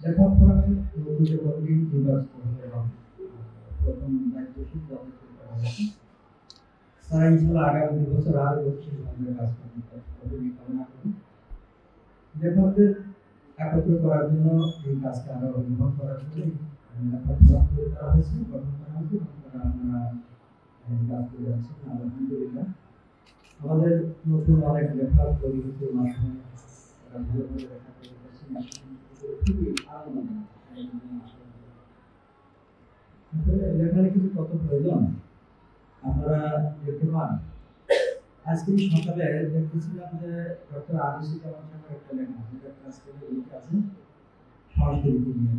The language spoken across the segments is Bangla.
লেখক ফোরামের নতুন কমিটি নির্বাচিত হয়ে প্রথম দায়িত্বশীল তারা ইনশাল্লাহ আগামী বছর আরও গতিশীলভাবে কাজ এই কামনা করি লেখকদের করার জন্য এই কাজকে আরও নির্ভর করার জন্য লেখক ফোরাম তৈরি করা হয়েছে, গঠন কাজ করে যাচ্ছেন আলহামদুলিল্লাহ আমাদের নতুন অনেক লেখক হচ্ছে মাধ্যমে খুবই আনন্দদায়ক আসলে লেখালেখি কত প্রয়োজন আপনারা দেখতে আজকে সকালে দেখতেছিলাম যে ডক্টর আদিসি কালাম সাহেবের একটা লেখা যেটা লিখে আছে নিয়ে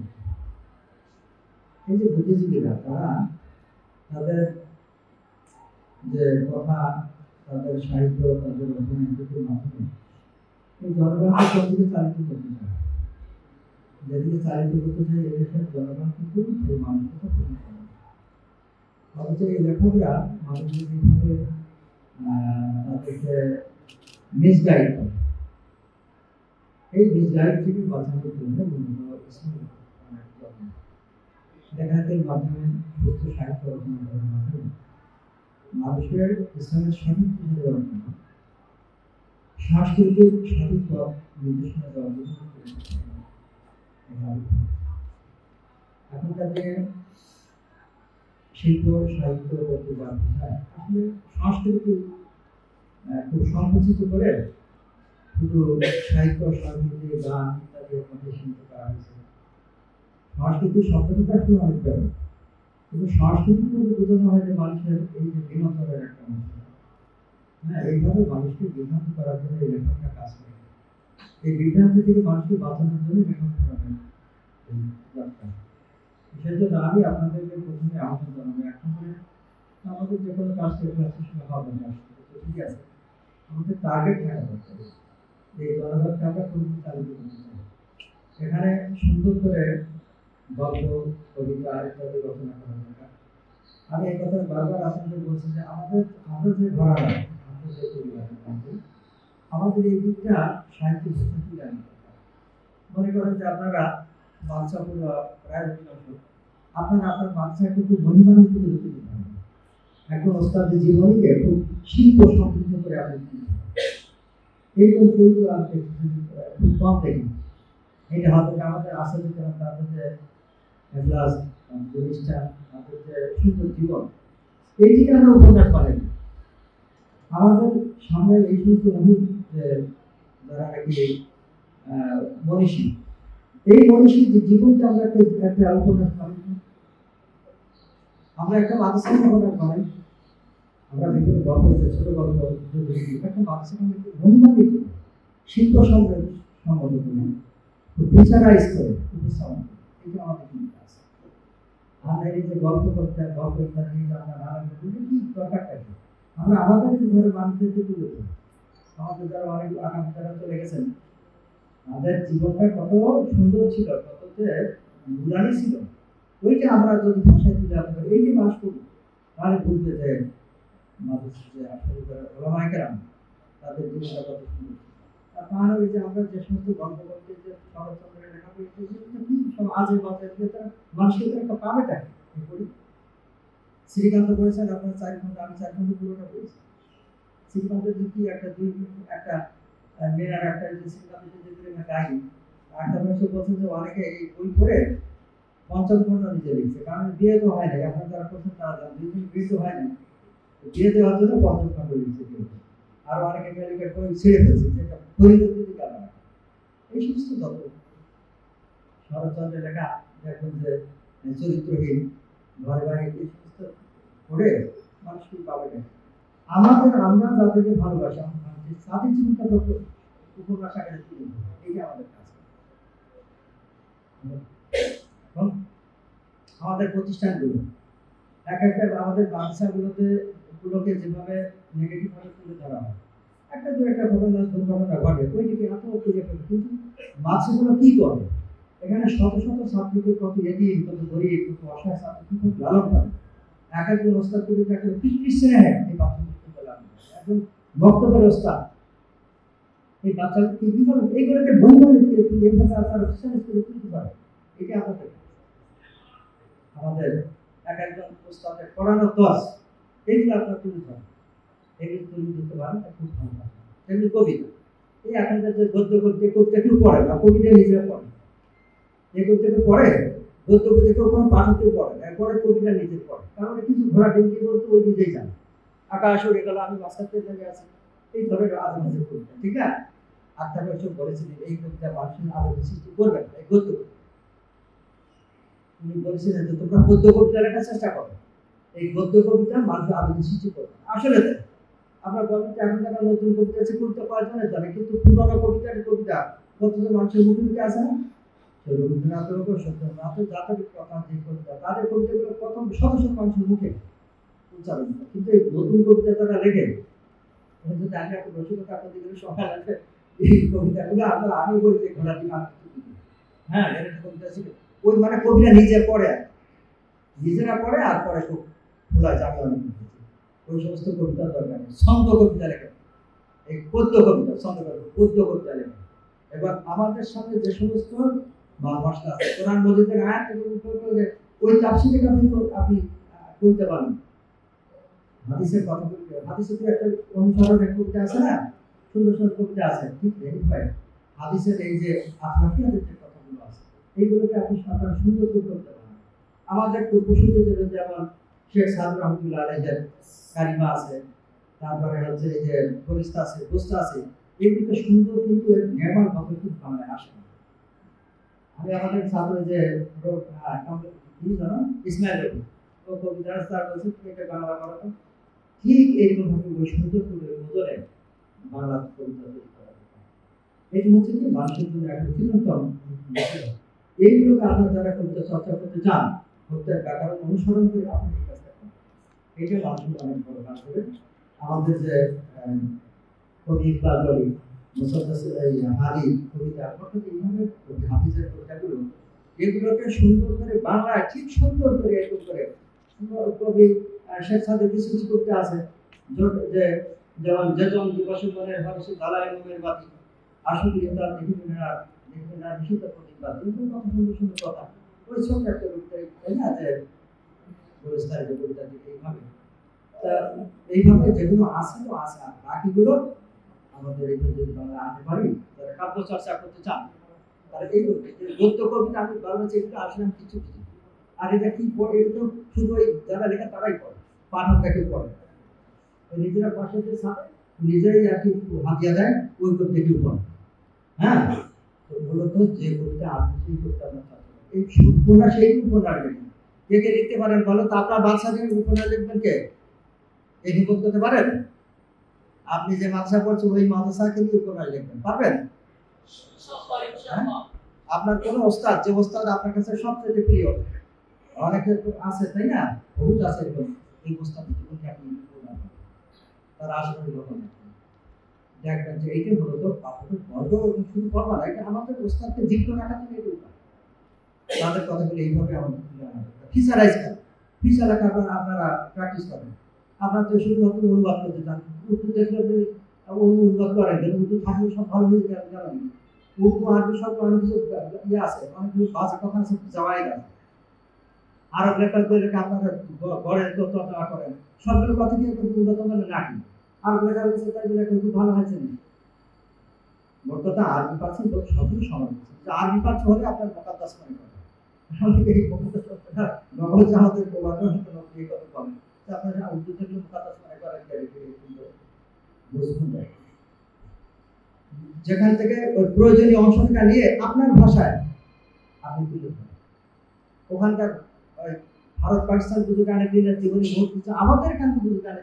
এই যে বুদ্ধিজীবীরা তারা তাদের যে কথা তাদের সাহিত্য তাদের রচনার মাধ্যমে এই চালিত করতে চায় যেদিকে চালিত করতে চাই এদেশের জনগণ কিন্তু সেই মানুষকে পূরণ করে। অথচ এই লেখকরা মানুষকে যেভাবে তাদেরকে মিসগাইড করে, এই মিসগাইড থেকে বাঁচানোর জন্য মূলত যত্ন। মাধ্যমে সুস্থ সাহিত্য রচনা করার মাধ্যমে মানুষের ইসলামের সঠিক সাংস্কৃতিক সঠিক পথ নির্দেশনা দেওয়ার জন্য শিল্প, সাহিত্য বলতে যা বোঝায় আসলে সংস্কৃতি খুব সংকুচিত করে শুধু সাহিত্য, সংস্কৃতি, গান ইত্যাদির মধ্যে সীমিত করা হয়েছে। সংস্কৃতি শব্দটা আসলে অনেক কিন্তু সংস্কৃতির মধ্যে বোঝানো হয় যে মানুষের এই যে বিনোদনের একটা অংশ। হ্যাঁ এইভাবে মানুষকে বিভ্রান্ত করার জন্য এই লেখকরা কাজ করে। এই বিভ্রান্তি থেকে মানুষকে বাঁচানোর জন্য এই যাত্রা সেজন্য আমি আপনাদেরকে প্রথমে আহ্বান জানাব এক নম্বরে আমাদের যে কোনো কাজ করতে আসছে সেটা হবে না। ঠিক আছে। আমাদের টার্গেট থাকা দরকার। এই জনগণকে আমরা কোন চালিত করতে চাই? এখানে সুন্দর করে গল্প, কবিতা ইত্যাদি রচনা করা দরকার। আমি এই কথা বারবার আপনাদের বলছি যে আমাদের আমরা যে ঘরানা আমরা যে পরিবার আমাদের এই দিকটা সাহিত্য তুলে আনা দরকার মনে করেন যে আপনারা বাচ্চাগুলো প্রায় আপনারা আপনার বাচ্চাকে খুব মহিমান্বিত করে তুলতে পারেন। একজন ওস্তাদের জীবনীকে খুব শিল্প সমৃদ্ধ করে আপনি এইরকম চরিত্র আমি খুব কম দেখি। এটা হয়তো আমাদের আসলে যেমন তাদের যে এখলাস জিনিসটা তাদের যে সুন্দর জীবন, এইটিকে আমরা উপন্যাস পারেন আমাদের সামনে এই সমস্ত যে যারা নাকি মনীষী, এই মনীষীর যে জীবনটা আমরা একটা একটা আমরা একটা মাদ্রাসা উপন্যাস পাই। আমরা বিভিন্ন গল্প ছোট গল্প একটা মাদ্রাসা লিখি শিল্প সম্পদ সম্মত করে। বিচারাইজ করে উপস্থাপন। এটা আমাদের কিন্তু কাজ। আমরা এই যে গল্প করতে, গল্প নিয়ে আমরা নানা দরকারটা আমরা আমাদের ঘরে তুলে ধরি আমাদের যারা অনেক আগামী যারা চলে গেছেন, তাদের জীবনটা কত সুন্দর ছিল, কত যে নুরানি ছিল। ওইটা আমরা যদি ভাষায় তুলে পারি এই যে মাস করি তাহলে বুঝতে যে মানুষ যে আসলে যারা ওলামাইকেরাম তাদের জীবনটা কত সুন্দর। তাহলে ওই যে আমরা যে সমস্ত গল্প করতে যে শরৎচন্দ্রের লেখা এগুলো কি সব আজে বাজে, এগুলো তো মানুষকে তো একটা পাবেটা শ্রীকান্ত বলেছেন, আপনার চার ঘণ্টা আমি চার ঘণ্টা পুরোটা বলেছি একটা দুই একটা একটা যে একটা যে অনেকে এই বই নিজে লিখছে, কারণ বিয়ে তো এখন তারা বিয়ে তো আর অনেকে ছেড়ে এই সমস্ত শরৎচন্দ্রের লেখা দেখবেন যে, চরিত্রহীন, ঘরে বাড়ি এই সমস্ত পড়ে মানুষ কি পাবে না আমাদের আমরা যাদেরকে ভালোবাসি তাদের জীবনটা উপন্যাস আকারে তুলে আমাদের কাজ। আমাদের প্রতিষ্ঠানগুলো এক একটা আমাদের বাচ্চাগুলোতে গুলোকে যেভাবে নেগেটিভ ভাবে তুলে ধরা হয়, একটা দু একটা ঘটনা দুর্ঘটনা ঘটে ওইটিকে এত তুলে ফেলে কিন্তু বাচ্চাগুলো কি করে? এখানে শত শত ছাত্রদের কত এগিয়ে কত গরিব, কত অসহায় ছাত্র, কি খুব লালন করে এক একজন করে এই করে এই কি করে এইগুলোকে বন্ধু এইভাবে আপনার অফিসার করে পারে এটা আপনাদের আমাদের এক একজন পড়ানো দশ এইগুলো আপনার ধরেন। এগুলো পারেন খুব ভালো লাগে এগুলো কবিতা। এই এখনকার যে গদ্য কবিতা কবিতা কেউ পড়ে না কবিতা নিজেরা পড়ে যে কেউ পড়ে, গদ্য কবিতা কেউ কোনো পড়ে না পরে কবিতা নিজে পড়ে। কারণ কিছু ঘোরা ডিঙ্গি বলতে ওই নিজেই জানে। আকাশ উড়ে গেল, আমি মাস্টারতে লেগে আছি। এই ধরনের আজ মাঝে কবিতা ঠিক আছে? আত্মা বৈশক বলেছিলেন, এই কবিতা মানুষের আলোকে সৃষ্টি করবে না, এই গদ্য। উনি বলেছিলেন যে, তোমরা গদ্য কবিতা লেখার চেষ্টা করো। এই গদ্য কবিতা মানুষের আলোকে সৃষ্টি করবে আসলে তাই আপনার কবিতা এখন যারা নতুন কবিতা আছে, কবিতা কয়েকজনের জানে, কিন্তু পুরোনো কবিতার কবিতা কতজন মানুষের মুখে মুখে আছে না? রবীন্দ্রনাথের উপর সত্যনাথের জাতকের কথা, যে কবিতা, তাদের কবিতাগুলো প্রথম শত শত মানুষের মুখে। হয়। কিন্তু এই নতুন কবিতা তারা লেখে এটা যদি আমি একটা রসিকতা আপনাদের সকাল আসবে এই কবিতাগুলো আপনার আমি বলি যে ঘোড়া দিন হ্যাঁ এর একটা কবিতা ছিল। ওই মানে কবিরা নিজে পড়ে নিজেরা পড়ে আর পরে খুব খোলা যাবে অনেক ওই সমস্ত কবিতা দরকার ছন্দ কবিতা লেখে এই পদ্য কবিতা ছন্দ কবিতা পদ্য কবিতা লেখে এবার আমাদের সামনে যে সমস্ত ভাষা আছে কোরআন মজিদের আয়াত ওই তাপসি থেকে আপনি তো- আপনি কবিতা হাদিসের কথা বলতে হাদিসে তো একটা অনুসরণের কবিতা আছে না? সুন্দর সুন্দর কবিতা আছে। ঠিক ভাই হাদিসের এই যে আখলাকিয়াতের যে কথাগুলো আছে। এইগুলোকে আপনি আপনারা সুন্দর করে করতে পারেন। আমাদের পূর্বসূরি যেমন শেখ সাদুর রহমতুল্লাহ আলহের কারিমা আছে। তারপরে হচ্ছে এই যে গরিস্তা আছে, গোস্তা আছে। এগুলোকে সুন্দর কিন্তু এর নির্মাণ ভাবে খুব বাংলায় আসে না। আমি আমাদের ছাত্র যে জানো? ইসমাইল রবি ও কবিতা স্যার বলছে বাংলা করো। ঠিক এইরকমভাবে ওই সুন্দর করে ওজনে বাংলা কবিতা তৈরি করা এটি হচ্ছে কি মানুষের জন্য একটা চিরন্তন এইগুলোকে আপনারা যারা কবিতা চর্চা করতে চান, কবিতার ব্যাকরণ অনুসরণ করে আপনি এটা মানুষের অনেক বড় কাজ হবে। আমাদের যে কবি ইকবাল বলি মুসাদ্দাস হাদি কবিতা, অর্থাৎ এইভাবে কবি হাফিজের কবিতাগুলো, এগুলোকে সুন্দর করে বাংলায় ঠিক সুন্দর করে এরকম করে সুন্দর কবি শেখ সাদের কিছু কিছু কবিতা আছে। যে, যেমন যেজন দিবস সে দালাই বাতি। আসলে তার দেখিবে না দেখবে না নিষিদ্ধ প্রতিবাদ। সুন্দর সুন্দর কথা ওই একটা তাই না? যে কবিতা এইভাবে। তা এইভাবে যেগুলো আছে তো আছে, আর বাকিগুলো আমাদের এখানে যদি আমরা আনতে পারি কাব্য চর্চা করতে চান। তারা এই গদ্য কবিতা আমি বলব যে এগুলো আসলে আমি কিছু। না। আর এটা কি পড়ে এটা তো শুধু ওই যারা লেখা তারাই পড়ে। পাঠকরা কেউ পড়ে। নিজেরা সাথে নিজেরাই আর কি হাতিয়া দেয়, ওই হ্যাঁ? তো মূলত যে আপনি চর্চা এই উপন্যাস এই উপন্যাস লেখেন কে কে লিখতে পারেন বলো তো? আপনার উপন্যাস লিখবেন কে? নিপদ করতে পারেন আপনি যে মাদ্রাসা পড়ছেন, ওই মাদ্রাসাকে কিন্তু উপন্যাস লিখবেন। পারবেন? হ্যাঁ? আপনার কোন ওস্তাদ, যে ওস্তাদ আপনার কাছে সবচেয়ে প্রিয়, অনেকে আছে, তাই না? বহুত আছে এরকম। এই আপনি যখন দেখবেন যে বর্গ শুধু না, এটা আমাদের এটা উপায়। তাদের কথাগুলো এইভাবে আমাদের রাখা আপনারা প্র্যাকটিস করেন। আপনারা তো শুধুমাত্র অনুবাদ করতে চান। উর্দু দেখলে আপনি অনু- অনুবাদ করেন উর্দু থাকলে সব ভালো হয়ে যাবে, জানেন? উর্দু, আরবি সব অনেক কিছু ইয়ে আছে, অনেক কিছু বাজে কথা আছে, যাওয়াই আছে আরব লেখকদের লেখা আপনারা গ- গড়ে তো চর্চা করেন। সবগুলো কথা কি একটু উন্নত মানে নাকি আরব লেখার খুব ভালো হয়েছে না। মোট কথা আরবি পাচ্ছেন তো সবগুলো সমান আরবি পাচ্ছ হলে আপনার মোকাদ্দাস মনে আপনারা মনে করেন কিন্তু যেখান থেকে প্রয়োজনীয় অংশটা নিয়ে আপনার ভাষায় আপনি তুলে ওখানকার ভারত, পাকিস্তান গানে দিনের জীবনী আমাদের এখান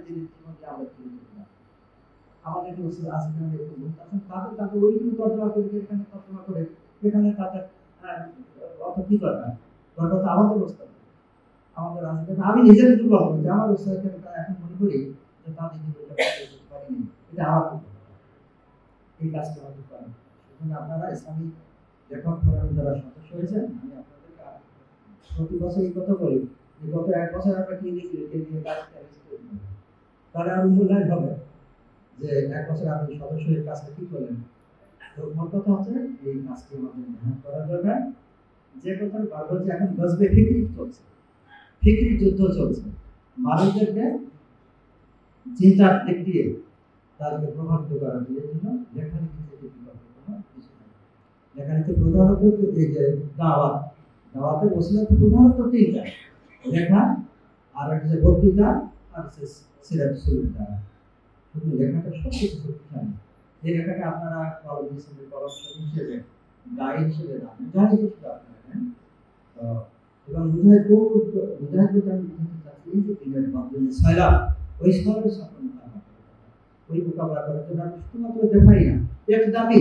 দিনের আমরা আমাদের ওষুধ আছে এখানে তাদের তাদের ওইগুলো তর্জমা করে এখানে তর্জমা করে এখানে তাদের অত কি তো আমাদের অবস্থা আমাদের আছে আমি নিজের দুর্বল আমার এখানে মনে করি যে তাদের করতে পারিনি এটা আমার এই কাজটা আমাদের করেন আপনারা ইসলামিক লেখক ফোরামের হয়েছেন, আমি প্রতি বছর এই কথা বলি যে গত এক বছর আমরা কি কাজ তাহলে আর মূল্যায়ন হবে যে এক বছর আপনি সদস্য হয়ে কাজটা কি করলেন? তো মোট কথা হচ্ছে এই কাজটি আমাদের মেহনত করা দরকার। যে কথা বলব যে এখন গজবে ফিক্রি চলছে, ফিক্রি যুদ্ধ চলছে। মানুষদেরকে চিন্তার দিক দিয়ে তাদেরকে প্রভাবিত করার জন্য লেখালেখি কিছু নেই। লেখালেখি প্রধানত এই যে দাওয়াত। দাওয়াতের ওসিলা প্রধানত তিনটা লেখা, আর একটা যে বক্তৃতা, আর দ্বারা শুধু লেখাটা সব কিছু এই লেখাটা আপনারা হিসেবে কলম হিসেবে হিসেবে মুজাহিদ হিসেবে আপনারা নেন এবং মুজাহিদ মুজাহিদ আমি যে মাধ্যমে ছয়লা ওই সাথে ওই করার জন্য আমি শুধুমাত্র দেখাই না এক দামি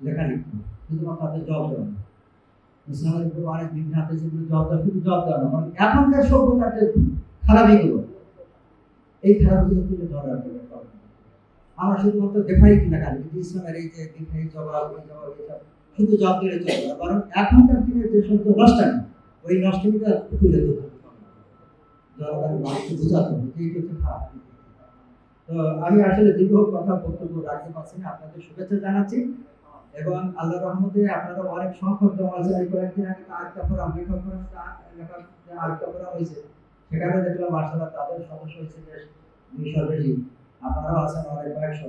লেখা লিখতে হবে। শুধুমাত্র তাদের জব দেওয়া ইসলামের উপর অনেক বিভিন্ন দেওয়া শুধু দেওয়া না, বরং এখনকার সভ্যতাতে এই তুলে ধরার আমরা শুধুমাত্র দেখাই কিনা কাজ কিন্তু ইসলামের এই যে দেখাই, জবাব ওই জবাব শুধু দিলে চলবে না, বরং এখনকার দিনে যে ওই নষ্টামিটা তুলে ধরতে তো আমি আসলে দীর্ঘ কথা বক্তব্য রাখতে পারছি না, আপনাদের শুভেচ্ছা জানাচ্ছি। এবং আল্লাহ রহমতে আপনারা অনেক সংখ্যক জমা আছে এই কয়েকদিন আগে তার কাপড় লেখক লেখক আর কাপড় হয়েছে, সেখানে দেখলাম মার্শাল্লাহ তাদের সদস্য হয়েছে বেশ দুইশো বেশি। আপনারাও আছেন অনেক কয়েকশো।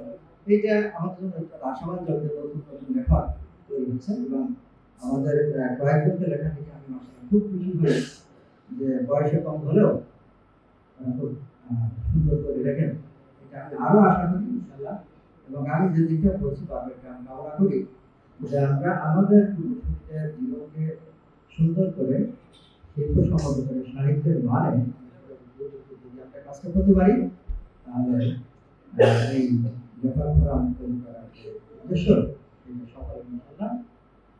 এইটা আমাদের জন্য একটা আশাবাদ জগতের নতুন নতুন লেখক তৈরি হচ্ছে এবং আমাদের কয়েকজনকে লেখা থেকে আমি খুব খুশি হই যে বয়সে কম হলেও খুব সুন্দর করে লেখেন। এটা আমি আরও আশা করি ইনশাল্লাহ এবং আমি যে দিকটা বলছি বাবাকে আমি কামনা করি যে আমরা আমাদের জীবনকে সুন্দর করে শিল্প সমাজ সাহিত্যের মানে যদি আমরা কাজটা করতে পারি, তাহলে এই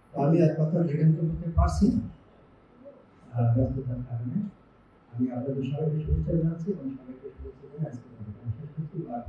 তো আমি এক কথা যেখানে করতে পারছি না। ব্যস্ততার কারণে। আমি আপনাদের সবাইকে শুভেচ্ছা জানাচ্ছি এবং সবাইকে শুভেচ্ছা জানাই আজকে আর